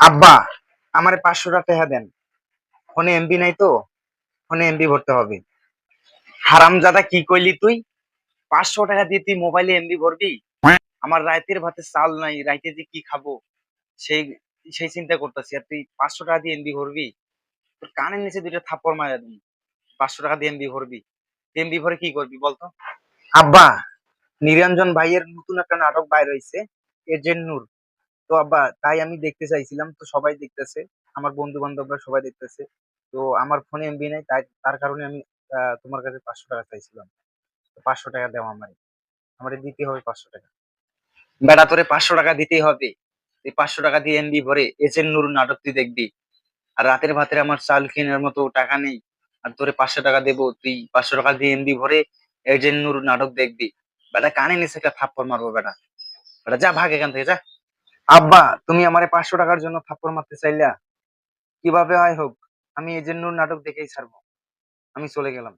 আব্বা আমারে পাঁচশো টাকা দেন। ফোনে এমবি নাই তো ফোনে এমবি ভরতে হবে। হারাম হারামজাদা কি কইলি তুই? পাঁচশো টাকা দিয়ে তুই মোবাইলে এমবি ভরবি? আমার রাইতের ভাতে চাল নাই রাইতে যে কি খাব? সেই সেই চিন্তা করতেছি। আর তুই পাঁচশো টাকা দিয়ে এমবি ভরবি? তোর কানের নিচে দুইটা থাপ্পড় মারা দিই পাঁচশো টাকা দিয়ে এমবি ভরবি। এমবি ভরে কি করবি বলতো আব্বা নিরঞ্জন ভাইয়ের নতুন একটা নাটক বাইর হয়েছে এজেন্ট নূর। তো আব্বা তাই আমি দেখতে চাইছিলাম। তো সবাই দেখতেছে আমার বন্ধু বান্ধবরা সবাই দেখতেছে। তো আমার ফোনে এমবি নাই তাই তার কারণে আমি আহ, তোমার কাছে পাঁচশো টাকা চাইছিলাম। পাঁচশো টাকা দেওয়া আমার। আমার দিতে হবে পাঁচশো টাকা। বেটা তোরে পাঁচশো টাকা দিতেই হবে। এই পাঁচশো টাকা দিয়ে এমবি ভরে এজেন্ট নূর নাটক তুই দেখবি। আর রাতের ভাতের আমার চাল কেনার মতো টাকা নেই। আর তোরে পাঁচশো টাকা দেবো তুই পাঁচশো টাকা দিয়ে এমবি ভরে এজেন্ট নূর নাটক দেখবি। বেটা কানে নিচে একটা থাপ্পড় মারবো বেটা। বেটা যা ভাগ এখান থেকে যা। আব্বা, তুমি আমারে পাঁচশো টাকার জন্য থাপ্পড় মারতে চাইলা? কীভাবে হয় হোক, আমি এজেন্ট নাটক দেখেই ছাড়বো। আমি চলে গেলাম।